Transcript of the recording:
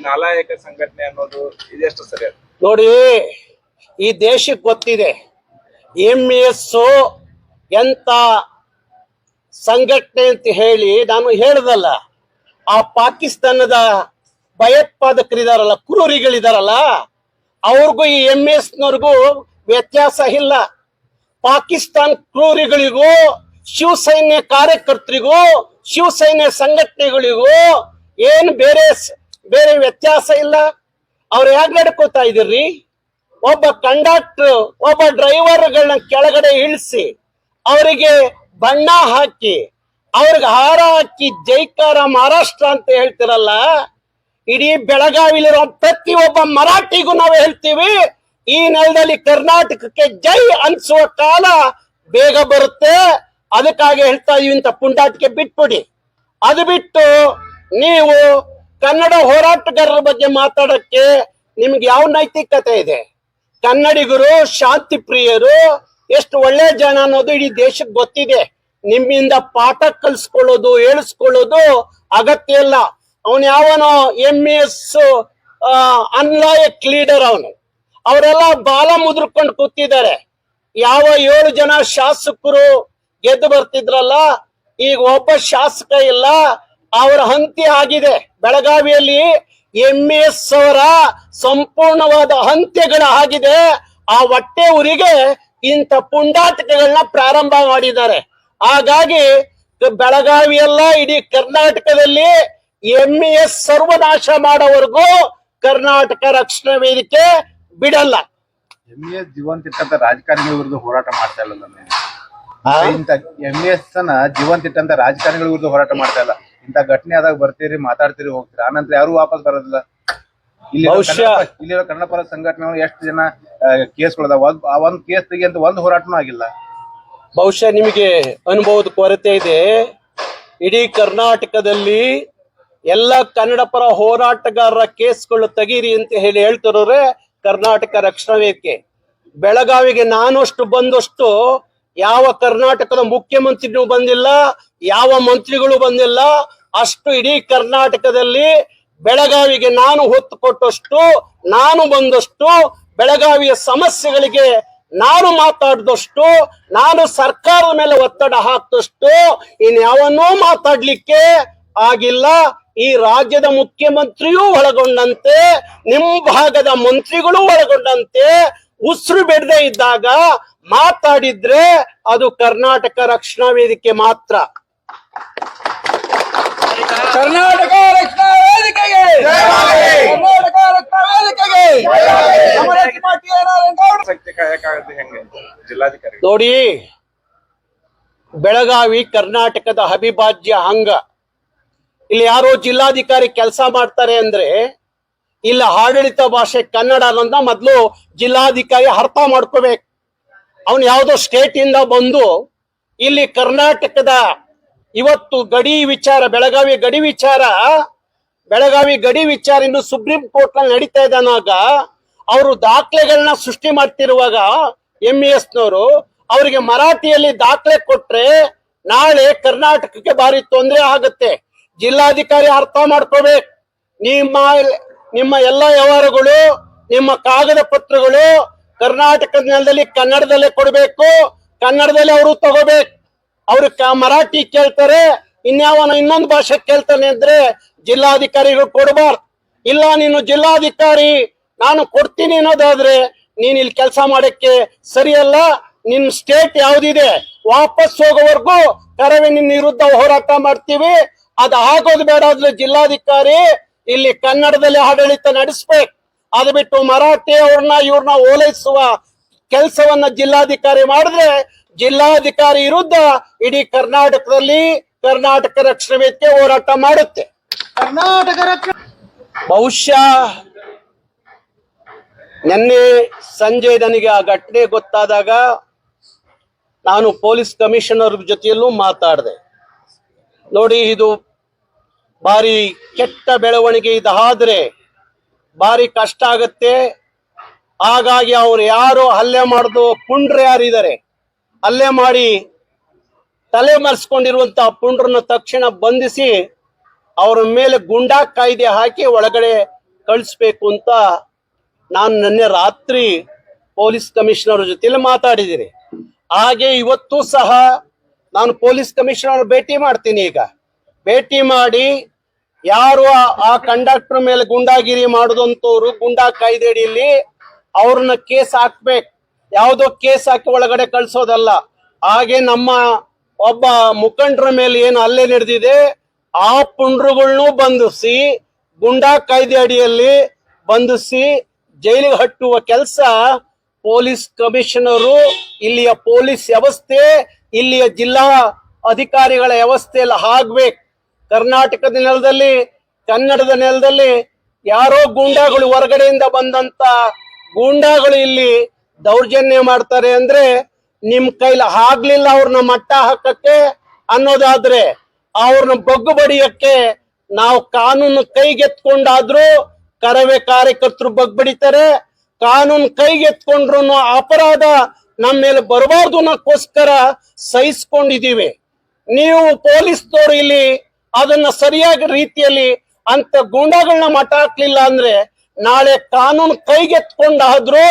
ನಾಲಾಯಕ ಸಂಘಟನೆ ಅನ್ನೋದು? ನೋಡಿ, ಈ ದೇಶಕ್ಕೆ ಗೊತ್ತಿದೆ ಎಂ ಎಸ್ ಎಂತ ಸಂಘಟನೆ ಅಂತ ಹೇಳಿ ನಾನು ಹೇಳ್ದಲ್ಲ ಆ ಪಾಕಿಸ್ತಾನದ ಭಯೋತ್ಪಾದಕರಿದಾರಲ್ಲ, ಕ್ರೂರಿಗಳಿದಾರಲ್ಲ ಅವ್ರಿಗೂ ಈ ಎಂ ಎಸ್ ನವ್ರಿಗೂ ವ್ಯತ್ಯಾಸ ಇಲ್ಲ. ಪಾಕಿಸ್ತಾನ್ ಕ್ರೂರಿಗಳಿಗೂ, ಶಿವಸೈನ್ಯ ಕಾರ್ಯಕರ್ತರಿಗೂ, ಶಿವಸೈನ್ಯ ಸಂಘಟನೆಗಳಿಗೂ ಏನು ಬೇರೆ ಬೇರೆ ವ್ಯತ್ಯಾಸ ಇಲ್ಲ. ಅವ್ರು ಯಾಕೆ ನಡ್ಕೋತಾ ಇದ್ದೀರಿ? ಒಬ್ಬ ಕಂಡಕ್ಟರ್, ಒಬ್ಬ ಡ್ರೈವರ್ಗಳನ್ನ ಕೆಳಗಡೆ ಇಳಿಸಿ, ಅವರಿಗೆ ಬಣ್ಣ ಹಾಕಿ, ಅವ್ರಿಗೆ ಹಾರ ಹಾಕಿ ಜೈಕಾರ ಮಹಾರಾಷ್ಟ್ರ ಅಂತ ಹೇಳ್ತಿರಲ್ಲ ಇಡೀ ಬೆಳಗಾವಿಲಿರೋ ಪ್ರತಿ ಒಬ್ಬ ಮರಾಠಿಗೂ ನಾವು ಹೇಳ್ತೀವಿ, ಈ ನೆಲದಲ್ಲಿ ಕರ್ನಾಟಕಕ್ಕೆ ಜೈ ಅನ್ಸುವ ಕಾಲ ಬೇಗ ಬರುತ್ತೆ. ಅದಕ್ಕಾಗಿ ಹೇಳ್ತಾ ಇದೀವಿ ಇಂಥ ಪುಂಡಾಟಿಕೆ ಬಿಟ್ಬಿಡಿ. ಅದು ಬಿಟ್ಟು ನೀವು ಕನ್ನಡ ಹೋರಾಟಗಾರರ ಬಗ್ಗೆ ಮಾತಾಡಕ್ಕೆ ನಿಮ್ಗೆ ಯಾವ ನೈತಿಕತೆ ಇದೆ? ಕನ್ನಡಿಗರು, ಶಾಂತಿ ಪ್ರಿಯರು, ಎಷ್ಟು ಒಳ್ಳೆ ಜನ ಅನ್ನೋದು ಇಡೀ ದೇಶಕ್ಕೆ ಗೊತ್ತಿದೆ. ನಿಮ್ಮಿಂದ ಪಾಠ ಕಲಿಸ್ಕೊಳ್ಳೋದು, ಹೇಳಿಸ್ಕೊಳ್ಳೋದು ಅಗತ್ಯ ಇಲ್ಲ. ಅವನು ಯಾವನೋ ಎಂ ಎಸ್ ಅನ್ಲಾಯಕ್ ಲೀಡರ್ ಅವನು. ಅವರೆಲ್ಲ ಬಾಲ ಮುದ್ರಕೊಂಡು ಕೂತಿದ್ದಾರೆ. ಯಾವ ಏಳು ಜನ ಶಾಸಕರು ಗೆದ್ದು ಬರ್ತಿದ್ರಲ್ಲ, ಈಗ ಒಬ್ಬ ಶಾಸಕ ಇಲ್ಲ, ಅವರ ಹಂತಿ ಆಗಿದೆ. ಬೆಳಗಾವಿಯಲ್ಲಿ ಎಂ ಎಸ್ ಅವರ ಸಂಪೂರ್ಣವಾದ ಹಂತ್ಯಗಳ ಆಗಿದೆ. ಆ ಹೊಟ್ಟೆ ಊರಿಗೆ ಇಂಥ ಪುಂಡಾಟಿಕೆಗಳನ್ನ ಪ್ರಾರಂಭ ಮಾಡಿದ್ದಾರೆ. ಹಾಗಾಗಿ ಬೆಳಗಾವಿಯಲ್ಲ ಇಡೀ ಕರ್ನಾಟಕದಲ್ಲಿ ಎಂ ಎಸ್ ಸರ್ವನಾಶ ಮಾಡೋವರೆಗೂ ಕರ್ನಾಟಕ ರಕ್ಷಣಾ ವೇದಿಕೆ ಬಿಡಲ್ಲ. ಎಂ ಎಸ್ ಜೀವಂತ ಇಟ್ಟಂತ ರಾಜಕಾರಣಿಗಳ ವಿರುದ್ಧ ಹೋರಾಟ ಮಾಡ್ತಾ ಇಲ್ಲ ಇಂತ ಎಂ ಎಸ್ನ ಜೀವಂತ ಇಟ್ಟಂತ ರಾಜಕಾರಣಿಗಳ ವಿರುದ್ಧ ಹೋರಾಟ ಮಾಡ್ತಾ ಇಲ್ಲ. ಇಂತ ಘಟನೆ ಆದಾಗ ಬರ್ತೀರಿ ಮಾತಾಡ್ತೀರಿ ಹೋಗ್ತೀರಿ. ಆನಂತರ ಯಾರು ವಾಪಸ್ ಬರೋದಿಲ್ಲ. ಇಲ್ಲಿ ಇಲ್ಲಿರೋ ಇಲ್ಲಿ ಕನ್ನಡ ಪರ ಸಂಘಟನೆ ಎಷ್ಟು ಜನ ಕೇಸ್ಗಳದಾವ? ಒಂದ್ ಆ ಒಂದ್ ಕೇಸ್ ತೆಗಿ ಒಂದು ಒಂದ್ ಹೋರಾಟನೂ ಆಗಿಲ್ಲ. ಬಹುಶಃ ನಿಮಗೆ ಅನುಭವದ ಕೊರತೆ ಇದೆ. ಇಡೀ ಕರ್ನಾಟಕದಲ್ಲಿ ಎಲ್ಲ ಕನ್ನಡ ಪರ ಹೋರಾಟಗಾರರ ಕೇಸ್ಗಳು ತೆಗೀರಿ ಅಂತ ಹೇಳಿ ಹೇಳ್ತಿರೋರೆ ಕರ್ನಾಟಕ ರಕ್ಷಣಾ ವೇದಿಕೆ. ಬೆಳಗಾವಿಗೆ ನಾನಷ್ಟು ಬಂದಷ್ಟು ಯಾವ ಕರ್ನಾಟಕದ ಮುಖ್ಯಮಂತ್ರಿನೂ ಬಂದಿಲ್ಲ, ಯಾವ ಮಂತ್ರಿಗಳು ಬಂದಿಲ್ಲ. ಅಷ್ಟು ಇಡೀ ಕರ್ನಾಟಕದಲ್ಲಿ ಬೆಳಗಾವಿಗೆ ನಾನು ಹೊತ್ತು ಕೊಟ್ಟಷ್ಟು, ನಾನು ಬಂದಷ್ಟು, ಬೆಳಗಾವಿಯ ಸಮಸ್ಯೆಗಳಿಗೆ ನಾನು ಮಾತಾಡಿದಷ್ಟು, ನಾನು ಸರ್ಕಾರದ ಮೇಲೆ ಒತ್ತಡ ಹಾಕಿದಷ್ಟು ಇನ್ಯಾವನ್ನೂ ಮಾತಾಡ್ಲಿಕ್ಕೆ ಆಗಿಲ್ಲ. ಈ ರಾಜ್ಯದ ಮುಖ್ಯಮಂತ್ರಿಯೂ ಒಳಗೊಂಡಂತೆ ನಿಮ್ಮ ಭಾಗದ ಮಂತ್ರಿಗಳು ಒಳಗೊಂಡಂತೆ ಉಸಿರು ಬಿಡದೆ ಇದ್ದಾಗ ಮಾತಾಡಿದ್ರೆ ಅದು ಕರ್ನಾಟಕ ರಕ್ಷಣಾ ವೇದಿಕೆ ಮಾತ್ರ. ಕರ್ನಾಟಕ ರಕ್ಷಣಾ ವೇದಿಕೆಗೆ! ಕರ್ನಾಟಕ ರಕ್ಷಣಾ ವೇದಿಕೆಗೆ! ನೋಡಿ ಬೆಳಗಾವಿ ಕರ್ನಾಟಕದ ಅವಿಭಾಜ್ಯ ಅಂಗ. ಇಲ್ಲಿ ಯಾರೋ ಜಿಲ್ಲಾಧಿಕಾರಿ ಕೆಲಸ ಮಾಡ್ತಾರೆ ಅಂದ್ರೆ, ಇಲ್ಲ ಆಡಳಿತ ಭಾಷೆ ಕನ್ನಡ ಅನ್ನೋದನ್ನ ಮೊದಲು ಜಿಲ್ಲಾಧಿಕಾರಿ ಅರ್ಥ ಮಾಡ್ಕೋಬೇಕು. ಅವನು ಯಾವುದೋ ಸ್ಟೇಟ್ ಇಂದ ಬಂದು, ಇಲ್ಲಿ ಕರ್ನಾಟಕದ ಇವತ್ತು ಗಡಿ ವಿಚಾರ, ಬೆಳಗಾವಿ ಗಡಿ ವಿಚಾರ, ಬೆಳಗಾವಿ ಗಡಿ ವಿಚಾರ ಇನ್ನು ಸುಪ್ರೀಂ ಕೋರ್ಟ್ನಲ್ಲಿ ನಡೀತಾ ಇದ್ದಾನಾಗ ಅವರು ದಾಖಲೆಗಳನ್ನ ಸೃಷ್ಟಿ ಮಾಡ್ತಿರುವಾಗ ಎಂ ಇ ಎಸ್ನವರು ಅವರಿಗೆ ಮರಾಠಿಯಲ್ಲಿ ದಾಖಲೆ ಕೊಟ್ರೆ ನಾಳೆ ಕರ್ನಾಟಕಕ್ಕೆ ಭಾರಿ ತೊಂದರೆ ಆಗುತ್ತೆ. ಜಿಲ್ಲಾಧಿಕಾರಿ ಅರ್ಥ ಮಾಡ್ಕೋಬೇಕು ನಿಮ್ಮ ನಿಮ್ಮ ಎಲ್ಲ ವ್ಯವಹಾರಗಳು, ನಿಮ್ಮ ಕಾಗದ ಪತ್ರಗಳು ಕರ್ನಾಟಕದ ನೆಲದಲ್ಲಿ ಕನ್ನಡದಲ್ಲೇ ಕೊಡಬೇಕು. ಕನ್ನಡದಲ್ಲಿ ಅವರು ತಗೋಬೇಕು. ಅವ್ರು ಮರಾಠಿ ಕೇಳ್ತಾರೆ. ಇನ್ಯಾವನ ಇನ್ನೊಂದು ಭಾಷೆ ಕೇಳ್ತಾನೆ ಅಂದ್ರೆ ಜಿಲ್ಲಾಧಿಕಾರಿಗಳು ಕೊಡಬಾರ್ದು. ಇಲ್ಲ, ನೀನು ಜಿಲ್ಲಾಧಿಕಾರಿ, ನಾನು ಕೊಡ್ತೀನಿ ಅನ್ನೋದಾದ್ರೆ ನೀನ್ ಇಲ್ಲಿ ಕೆಲಸ ಮಾಡಕ್ಕೆ ಸರಿಯಲ್ಲ. ನಿನ್ ಸ್ಟೇಟ್ ಯಾವ್ದಿದೆ? ವಾಪಸ್ ಹೋಗೋವರೆಗೂ ಕರವೇ ನಿನ್ನ ವಿರುದ್ಧ ಹೋರಾಟ ಮಾಡ್ತೀವಿ. ಅದು ಆಗೋದು ಬೇಡ ಆದ್ರೆ ಜಿಲ್ಲಾಧಿಕಾರಿ ಇಲ್ಲಿ ಕನ್ನಡದಲ್ಲಿ ಆಡಳಿತ ನಡೆಸ್ಬೇಕು. ಅದು ಬಿಟ್ಟು ಮರಾಠಿ ಅವ್ರನ್ನ ಇವ್ರನ್ನ ಓಲೈಸುವ ಕೆಲಸವನ್ನ ಜಿಲ್ಲಾಧಿಕಾರಿ ಮಾಡಿದ್ರೆ ಜಿಲ್ಲಾಧಿಕಾರಿ ವಿರುದ್ಧ ಇಡೀ ಕರ್ನಾಟಕದಲ್ಲಿ ಕರ್ನಾಟಕ ರಕ್ಷಣಾ ವೇದಿಕೆ ಹೋರಾಟ ಮಾಡುತ್ತೆ. ಕರ್ನಾಟಕ ರಕ್ಷಣಾ ಬಹುಶಃ ನಿನ್ನೆ ಸಂಜೆ ನನಗೆ ಆ ಘಟನೆ ಗೊತ್ತಾದಾಗ ನಾನು ಪೊಲೀಸ್ ಕಮಿಷನರ್ ಜೊತೆಯಲ್ಲೂ ಮಾತಾಡಿದೆ. ನೋಡಿ ಇದು ಭಾರಿ ಕೆಟ್ಟ ಬೆಳವಣಿಗೆ ಇದಾದ್ರೆ ಭಾರಿ ಕಷ್ಟ ಆಗತ್ತೆ. ಹಾಗಾಗಿ ಅವ್ರು ಯಾರು ಹಲ್ಲೆ ಮಾಡಿದೋ ಪುಂಡ್ರ ಯಾರು ಯಾರಿದ್ದಾರೆ, ಹಲ್ಲೆ ಮಾಡಿ ತಲೆ ಮರೆಸ್ಕೊಂಡಿರುವಂತಹ ಪುಂಡ್ರನ್ನ ತಕ್ಷಣ ಬಂಧಿಸಿ ಅವರ ಮೇಲೆ ಗುಂಡಾ ಕಾಯ್ದೆ ಹಾಕಿ ಒಳಗಡೆ ಕಳಿಸ್ಬೇಕು ಅಂತ ನಾನು ನಿನ್ನೆ ರಾತ್ರಿ ಪೊಲೀಸ್ ಕಮಿಷನರ್ ಜೊತೆಲಿ ಮಾತಾಡಿದ್ದೀನಿ. ಹಾಗೆ ಇವತ್ತು ಸಹ ನಾನು ಪೊಲೀಸ್ ಕಮಿಷನರ್ ಭೇಟಿ ಮಾಡ್ತೀನಿ ಈಗ. ಭೇಟಿ ಮಾಡಿ ಯಾರು ಆ- ಕಂಡಕ್ಟರ್ ಮೇಲೆ ಗುಂಡಾಗಿರಿ ಮಾಡಿದಂತವ್ರು ಗುಂಡಾ ಕಾಯ್ದೆ ಅಡಿಯಲ್ಲಿ ಅವ್ರನ್ನ ಕೇಸ್ ಹಾಕ್ಬೇಕು. ಯಾವುದೋ ಕೇಸ್ ಹಾಕಿ ಒಳಗಡೆ ಕಳ್ಸೋದಲ್ಲ. ಹಾಗೆ ನಮ್ಮ ಒಬ್ಬ ಮುಖಂಡರ ಮೇಲೆ ಏನು ಅಲ್ಲೇ ನಡೆದಿದೆ, ಆ ಪುಂಡ್ರುಗಳ್ನು ಬಂಧಿಸಿ, ಗುಂಡಾ ಕಾಯ್ದೆ ಅಡಿಯಲ್ಲಿ ಬಂಧಿಸಿ ಜೈಲಿಗೆ ಹಟ್ಟುವ ಕೆಲಸ ಪೊಲೀಸ್ ಕಮಿಷನರು, ಇಲ್ಲಿಯ ಪೊಲೀಸ್ ವ್ಯವಸ್ಥೆ, ಇಲ್ಲಿಯ ಜಿಲ್ಲಾ ಅಧಿಕಾರಿಗಳ ವ್ಯವಸ್ಥೆ ಎಲ್ಲ ಆಗ್ಬೇಕು. ಕರ್ನಾಟಕದ ನೆಲದಲ್ಲಿ, ಕನ್ನಡದ ನೆಲದಲ್ಲಿ ಯಾರೋ ಗೂಂಡಾಗಳು ಹೊರಗಡೆಯಿಂದ ಬಂದಂತ ಗೂಂಡಾಗಳು ಇಲ್ಲಿ ದೌರ್ಜನ್ಯ ಮಾಡ್ತಾರೆ ಅಂದ್ರೆ ನಿಮ್ ಕೈಲಿ ಆಗ್ಲಿಲ್ಲ ಅವ್ರನ್ನ ಮಟ್ಟ ಹಾಕಕ್ಕೆ ಅನ್ನೋದಾದ್ರೆ ಅವ್ರನ್ನ ಬಗ್ಗು ಬಡಿಯಕ್ಕೆ ನಾವು ಕಾನೂನು ಕೈಗೆತ್ಕೊಂಡಾದ್ರೂ ಕರವೇ ಕಾರ್ಯಕರ್ತರು ಬಗ್ಬಡಿತಾರೆ ಕಾನೂನು ಕೈಗೆತ್ಕೊಂಡ್ರು ಅಪರಾಧ ನಮ್ಮ ಮೇಲೆ ಬರಬಾರ್ದು ಅನ್ನೋಕ್ಕೋಸ್ಕರ ಸಹಿಸ್ಕೊಂಡಿದೀವಿ ನೀವು ಪೊಲೀಸ್ನವ್ರು ಇಲ್ಲಿ ಅದನ್ನ ಸರಿಯಾಗಿ ರೀತಿಯಲ್ಲಿ ಅಂತ ಗೂಂಡಾಗಳನ್ನ ಮಟ್ಟ ಹಾಕ್ಲಿಲ್ಲ ಅಂದ್ರೆ ನಾಳೆ ಕಾನೂನು ಕೈಗೆತ್ಕೊಂಡಾದ್ರೂ